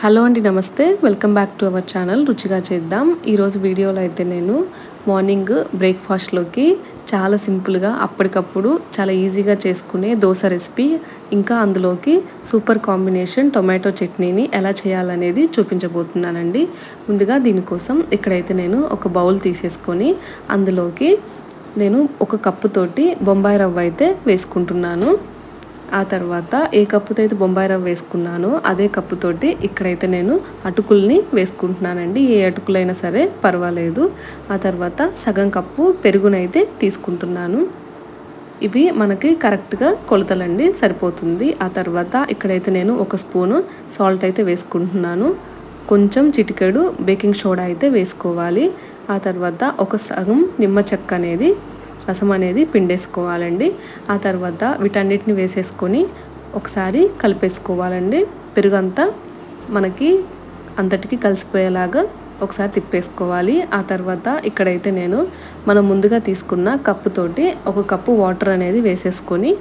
Hello అండి నమస్తే. Welcome back to our channel. రుచిగా చేద్దాం. ఈరోజు వీడియోలో అయితే నేను మార్నింగ్ బ్రేక్ఫాస్ట్లోకి చాలా సింపుల్గా అప్పటికప్పుడు చాలా ఈజీగా చేసుకునే దోశ రెసిపీ ఇంకా అందులోకి సూపర్ కాంబినేషన్ టొమాటో చట్నీని ఎలా చేయాలనేది చూపించబోతున్నానండి. ముందుగా దీనికోసం ఇక్కడైతే నేను ఒక బౌల్ తీసేసుకొని అందులోకి నేను ఒక కప్పుతోటి బొంబాయి రవ్వ అయితే వేసుకుంటున్నాను. ఆ తర్వాత ఏ కప్పుతో అయితే బొంబాయి రవ్వ వేసుకున్నానో అదే కప్పుతోటి ఇక్కడైతే నేను అటుకుల్ని వేసుకుంటున్నానండి. ఏ అటుకులైనా సరే పర్వాలేదు. ఆ తర్వాత సగం కప్పు పెరుగునైతే తీసుకుంటున్నాను. ఇవి మనకి కరెక్ట్గా కొలతలండి సరిపోతుంది. ఆ తర్వాత ఇక్కడైతే నేను ఒక స్పూను సాల్ట్ అయితే వేసుకుంటున్నాను. కొంచెం చిటికెడు బేకింగ్ సోడా అయితే వేసుకోవాలి. ఆ తర్వాత ఒక సగం నిమ్మ చెక్క అనేది రసం అనేది పిండేసుకోవాలండి. ఆ తర్వాత వీటన్నిటిని వేసేసుకొని ఒకసారి కలిపేసుకోవాలండి. పెరుగంతా మనకి అంతటికి కలిసిపోయేలాగా ఒకసారి తిప్పేసుకోవాలి. ఆ తర్వాత ఇక్కడైతే నేను మనం ముందుగా తీసుకున్న కప్పుతోటి ఒక కప్పు వాటర్ అనేది వేసేసుకొని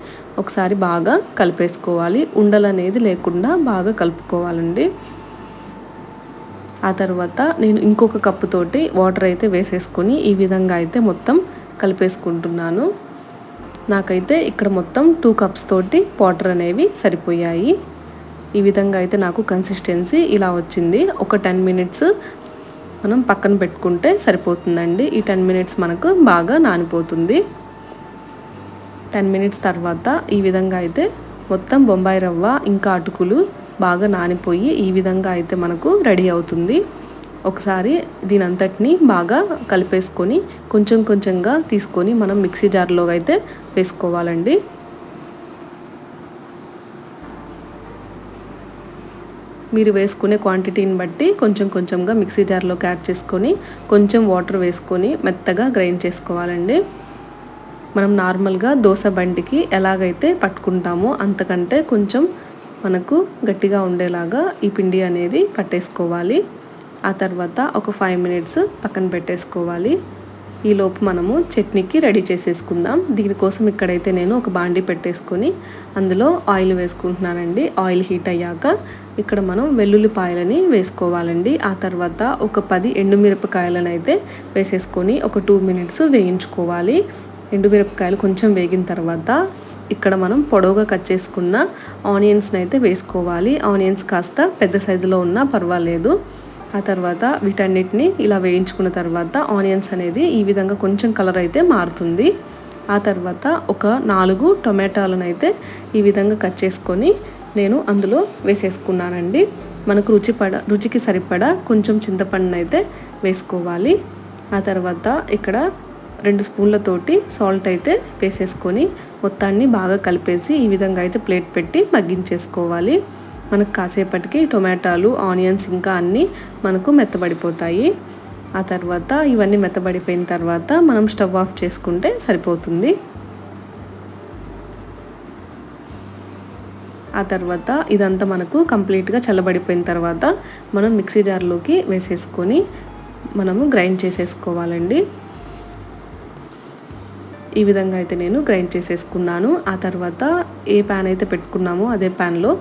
ఒకసారి బాగా కలిపేసుకోవాలి. ఉండలు అనేది లేకుండా బాగా కలుపుకోవాలండి. ఆ తర్వాత నేను ఇంకొక కప్పుతోటి వాటర్ అయితే వేసేసుకొని ఈ విధంగా అయితే మొత్తం కలిపేసుకుంటున్నాను. నాకైతే ఇక్కడ మొత్తం టూ కప్స్ తోటి వాటర్ అనేవి సరిపోయాయి. ఈ విధంగా అయితే నాకు కన్సిస్టెన్సీ ఇలా వచ్చింది. ఒక టెన్ మినిట్స్ మనం పక్కన పెట్టుకుంటే సరిపోతుందండి. ఈ టెన్ మినిట్స్ మనకు బాగా నానిపోతుంది. టెన్ మినిట్స్ తర్వాత ఈ విధంగా అయితే మొత్తం బొంబాయి రవ్వ ఇంకా అటుకులు బాగా నానిపోయి ఈ విధంగా అయితే మనకు రెడీ అవుతుంది. ఒకసారి దీని అంతటిని బాగా కలిపేసుకొని కొంచెం కొంచెంగా తీసుకొని మనం మిక్సీ జార్లో అయితే వేసుకోవాలండి. మీరు వేసుకునే క్వాంటిటీని బట్టి కొంచెం కొంచెంగా మిక్సీ జార్లోకి యాడ్ చేసుకొని కొంచెం వాటర్ వేసుకొని మెత్తగా గ్రైండ్ చేసుకోవాలండి. మనం నార్మల్గా దోశ బండికి ఎలాగైతే పట్టుకుంటామో అంతకంటే కొంచెం మనకు గట్టిగా ఉండేలాగా ఈ పిండి అనేది పట్టేసుకోవాలి. ఆ తర్వాత ఒక ఫైవ్ మినిట్స్ పక్కన పెట్టేసుకోవాలి. ఈలోపు మనము చట్నీకి రెడీ చేసేసుకుందాం. దీనికోసం ఇక్కడైతే నేను ఒక బాండి పెట్టేసుకొని అందులో ఆయిల్ వేసుకుంటున్నానండి. ఆయిల్ హీట్ అయ్యాక ఇక్కడ మనం వెల్లుల్లిపాయలని వేసుకోవాలండి. ఆ తర్వాత ఒక పది ఎండుమిరపకాయలను అయితే వేసేసుకొని ఒక టూ మినిట్స్ వేయించుకోవాలి. ఎండుమిరపకాయలు కొంచెం వేగిన తర్వాత ఇక్కడ మనం పొడవుగా కట్ చేసుకున్న ఆనియన్స్ని అయితే వేసుకోవాలి. ఆనియన్స్ కాస్త పెద్ద సైజులో ఉన్నా పర్వాలేదు. ఆ తర్వాత వీటన్నిటిని ఇలా వేయించుకున్న తర్వాత ఆనియన్స్ అనేది ఈ విధంగా కొంచెం కలర్ అయితే మారుతుంది. ఆ తర్వాత ఒక నాలుగు టొమాటోలను అయితే ఈ విధంగా కట్ చేసుకొని నేను అందులో వేసేసుకున్నానండి. మనకు రుచి పడ రుచికి సరిపడా కొంచెం చింతపండును అయితే వేసుకోవాలి. ఆ తర్వాత ఇక్కడ రెండు స్పూన్లతోటి సాల్ట్ అయితే వేసేసుకొని మొత్తాన్ని బాగా కలిపేసి ఈ విధంగా అయితే ప్లేట్ పెట్టి మగ్గించేసుకోవాలి. మనకు కాసేపటికి టొమాటోలు ఆనియన్స్ ఇంకా అన్నీ మనకు మెత్తబడిపోతాయి. ఆ తర్వాత ఇవన్నీ మెత్తబడిపోయిన తర్వాత మనం స్టవ్ ఆఫ్ చేసుకుంటే సరిపోతుంది. ఆ తర్వాత ఇదంతా మనకు కంప్లీట్గా చల్లబడిపోయిన తర్వాత మనం మిక్సీ జార్లోకి వేసేసుకొని మనము గ్రైండ్ చేసేసుకోవాలండి. ఈ విధంగా అయితే నేను గ్రైండ్ చేసేసుకున్నాను. ఆ తర్వాత ఏ ప్యాన్ అయితే పెట్టుకున్నామో అదే ప్యాన్లో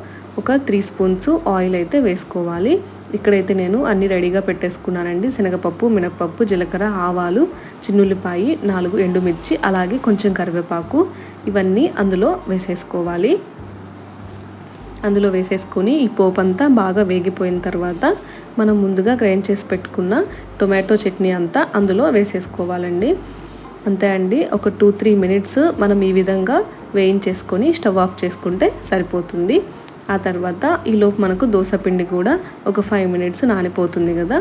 ఒక త్రీ స్పూన్స్ ఆయిల్ అయితే వేసుకోవాలి. ఇక్కడైతే నేను అన్ని రెడీగా పెట్టేసుకున్నానండి. శనగపప్పు మినపప్పు జీలకర్ర ఆవాలు చిన్నుల్లిపాయి నాలుగు ఎండుమిర్చి అలాగే కొంచెం కరివేపాకు ఇవన్నీ అందులో వేసేసుకోవాలి. అందులో వేసేసుకొని ఈ పోపు అంతా బాగా వేగిపోయిన తర్వాత మనం ముందుగా గ్రైండ్ చేసి పెట్టుకున్న టొమాటో చట్నీ అంతా అందులో వేసేసుకోవాలండి. అంతే అండి. ఒక టూ త్రీ మినిట్స్ మనం ఈ విధంగా వేయించేసుకొని స్టవ్ ఆఫ్ చేసుకుంటే సరిపోతుంది. ఆ తర్వాత ఈలోపు మనకు దోశ పిండి కూడా ఒక ఫైవ్ మినిట్స్ నానిపోతుంది కదా.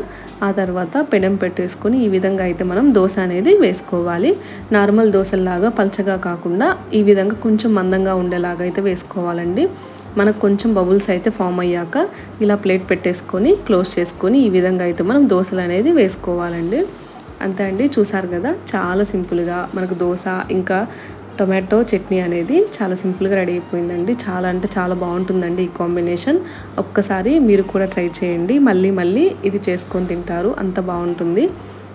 ఆ తర్వాత పెనం పెట్టేసుకొని ఈ విధంగా అయితే మనం దోశ అనేది వేసుకోవాలి. నార్మల్ దోశల్లాగా పల్చగా కాకుండా ఈ విధంగా కొంచెం మందంగా ఉండేలాగా అయితే వేసుకోవాలండి. మనకు కొంచెం బబుల్స్ అయితే ఫామ్ అయ్యాక ఇలా ప్లేట్ పెట్టేసుకొని క్లోజ్ చేసుకొని ఈ విధంగా అయితే మనం దోశలు అనేది వేసుకోవాలండి. అంతే అండి చూసారు కదా? చాలా సింపుల్గా మనకు దోశ ఇంకా టొమాటో చట్నీ అనేది చాలా సింపుల్గా రెడీ అయిపోయిందండి. చాలా అంటే చాలా బాగుంటుందండి ఈ కాంబినేషన్. ఒక్కసారి మీరు కూడా ట్రై చేయండి. మళ్ళీ మళ్ళీ ఇది చేసుకొని తింటారు. అంత బాగుంటుంది.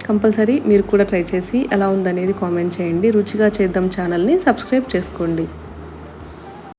కంపల్సరీ మీరు కూడా ట్రై చేసి ఎలా ఉందనేది కామెంట్ చేయండి. రుచిగా చేద్దాం ఛానల్ని సబ్స్క్రైబ్ చేసుకోండి.